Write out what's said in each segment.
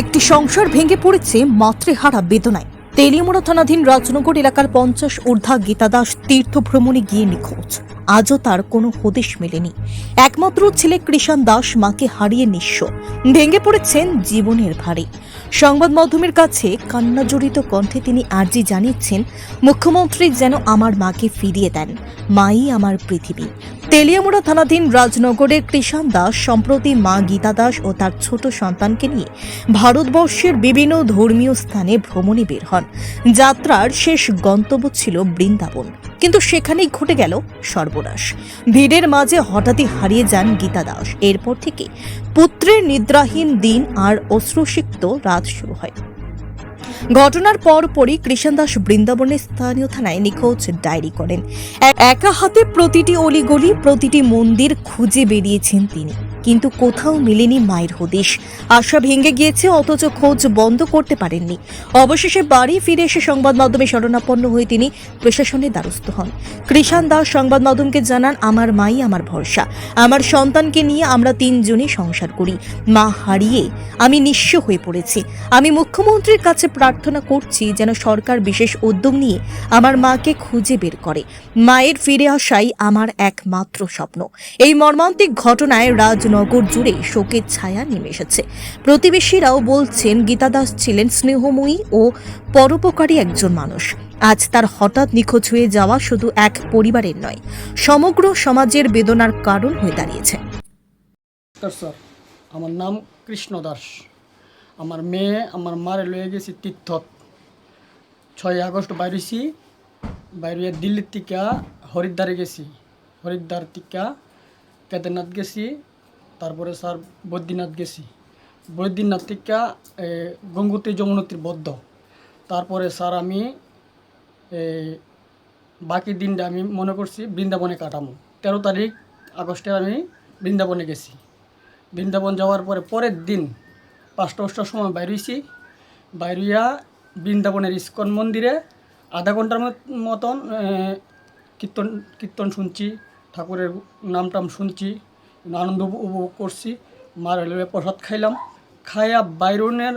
একটি সংসার ভেঙে পড়েছে মাতৃহারা বেদনায়। তেলিমোড়া থানাধীন রাজনগর এলাকার পঞ্চাশ ঊর্ধ্বা গীতাদাস তীর্থ ভ্রমণে গিয়ে নিখোঁজ। আজও তার কোনো হদিশ মেলেনি। একমাত্র ছেলে কৃষাণ দাস মাকে হারিয়ে নিঃস্ব। ভেঙে পড়েছেন জীবনের ভারে। সংবাদ মাধ্যমের কাছে কান্নাজড়িত কণ্ঠে তিনি আর্জি জানিয়েছেন, মুখ্যমন্ত্রী যেন আমার মাকে ফিরিয়ে দেন। মাই আমার পৃথিবী। তেলিয়ামুড়া থানাধীন রাজনগরের কৃষাণ দাস সম্প্রতি মা গীতা দাস ও তার ছোট সন্তানকে নিয়ে ভারতবর্ষের বিভিন্ন ধর্মীয় স্থানে ভ্রমণে বের হন। যাত্রার শেষ গন্তব্য ছিল বৃন্দাবন। কিন্তু সেখানেই ঘটে গেল সর্বনাশ। ভিড়ের মাঝে হঠাৎই হারিয়ে যান গীতা দাস। এরপর থেকে পুত্রের নিদ্রাহীন দিন আর অশ্রুসিক্ত রাত শুরু হয়। ঘটনার পরপরই কৃষণ দাস বৃন্দাবনের স্থানীয় থানায় নিখোঁজ ডায়েরি করেন। একা হাতে প্রতিটি অলিগলি, প্রতিটি মন্দির খুঁজে বেরিয়েছেন তিনি। কিন্তু কোথাও মেলেনি মায়ের হদিশ। আশা ভেঙে গিয়েছে, অথচ খোঁজ বন্ধ করতে পারেননি। অবশেষে বাড়ি ফিরে এসে সংবাদ মাধ্যমে শরণাপন্ন হয়ে তিনি প্রশাসনের দ্বারস্থ হন। কৃষাণ দাস সংবাদ মাধ্যমকে জানান, আমার মাই আমার ভরসা। আমার সন্তানকে নিয়ে আমরা তিনজনই সংসার করি। মা হারিয়ে আমি নিঃস্ব হয়ে পড়েছি। আমি মুখ্যমন্ত্রীর কাছে প্রার্থনা করছি যেন সরকার বিশেষ উদ্যোগ নিয়ে আমার মাকে খুঁজে বের করে। মায়ের ফিরে আসাই আমার একমাত্র স্বপ্ন। এই মর্মান্তিক ঘটনায় রাজনগর জুড়ে শোকের ছায়া নেমে এসেছে। প্রতিবেশীরাও বলছেন গীতা দাস ছিলেন স্নেহময়ী ও পরোপকারী একজন মানুষ। আজ তার হঠাৎ নিখোঁজ হয়ে যাওয়া শুধু এক পরিবারের নয়, সমগ্র সমাজের বেদনার কারণ হয়ে দাঁড়িয়েছে। স্যার, আমার নাম কৃষ্ণ দাস। আমার মেয়ে, আমার মারে লয়ে গেছি তীর্থত ছয় আগস্ট বাইরেছি, বাইরে দিল্লির থেকে হরিদ্বারে গেছি। হরিদ্বার থেকে কেদারনাথ গেছি তারপরে স্যার বদ্রীনাথ গেছি। বদ্রীনাথ থেকে এ, গঙ্গোত্রী যমুনোত্রী বদ্ধ। তারপরে স্যার আমি বাকি দিনটা আমি মনে করছি বৃন্দাবনে কাটামো। তেরো তারিখ আগস্টে আমি বৃন্দাবনে গেছি। বৃন্দাবন যাওয়ার পরে পরের দিন পাঁচটা দশটার সময় বাইরেছি। বাইরিয়া বৃন্দাবনের ইস্কন মন্দিরে আধা ঘণ্টার মতন কীর্তন কীর্তন শুনছি ঠাকুরের নাম টাম শুনছি। আনন্দ উপভোগ করছি। মার রেলওয়ে প্রসাদ খাইলাম। খাইয়া বাইরনের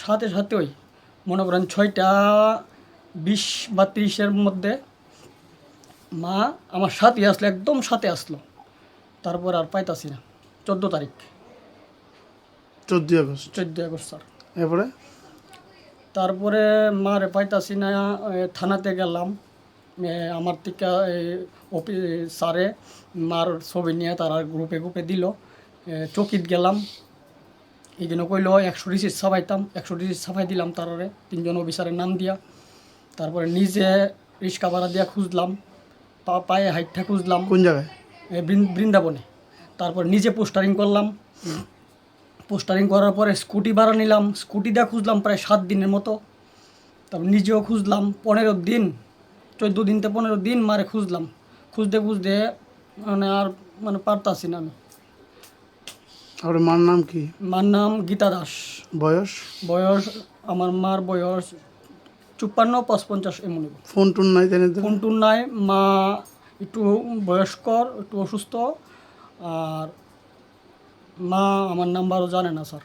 সাথে সাথেই মনে করেন ছয়টা বিশ বা তিরিশের মধ্যে মা আমার সাথে আসলো একদম সাথে আসলো। তারপর আর পাইতাছি না। চোদ্দ তারিখ। চোদ্দই আগস্ট। চোদ্দোই আগস্ট স্যার। এরপরে? তারপরে মারে পাইতাছি না থানাতে গেলাম। আমার থেকে অফিস স্যারে মার ছবি নিয়ে তারা গ্রুপে গ্রুপে দিল। চকিত গেলাম। এইখানে কইল একশো রিসিট ছাপাইতাম। একশো রিসিট ছাপাই দিলাম তারারে তিনজন অফিসারের নাম দিয়া। তারপরে নিজে রিক্সা ভাড়া দিয়া খুঁজলাম পা পায়ে হাইটটা খুঁজলাম। কোন জায়গায়? বৃন্দাবনে। তারপর নিজে পোস্টারিং করলাম। পোস্টারিং করার পরে স্কুটি ভাড়া নিলাম। স্কুটি দিয়ে খুঁজলাম প্রায় সাত দিনের মতো। তারপর নিজেও খুঁজলাম। পনেরো দিন চোদ্দ দিন থেকে পনেরো দিন মারে খুঁজলাম। খুঁজতে খুঁজতে মানে আর মানে পারতাছি না আমি। আপনার মার নাম কি? মার নাম গীতা দাস। বয়স? বয়স আমার মার বয়স চুপ্পান্ন পঁচপঞ্চাশ এমন। ফোন টোন নাই ফোন টুন নাই মা একটু বয়স্কর একটু অসুস্থ আর মা আমার নাম্বারও জানে না sir.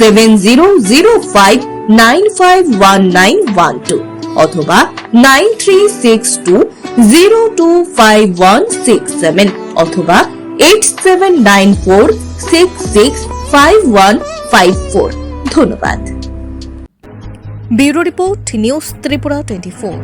seven zero zero five nine five one nine one two অথবা nine three six two zero two five one six seven অথবা eight seven nine four six six five one five four ধন্যবাদ। Bureau report, news Tripura twenty four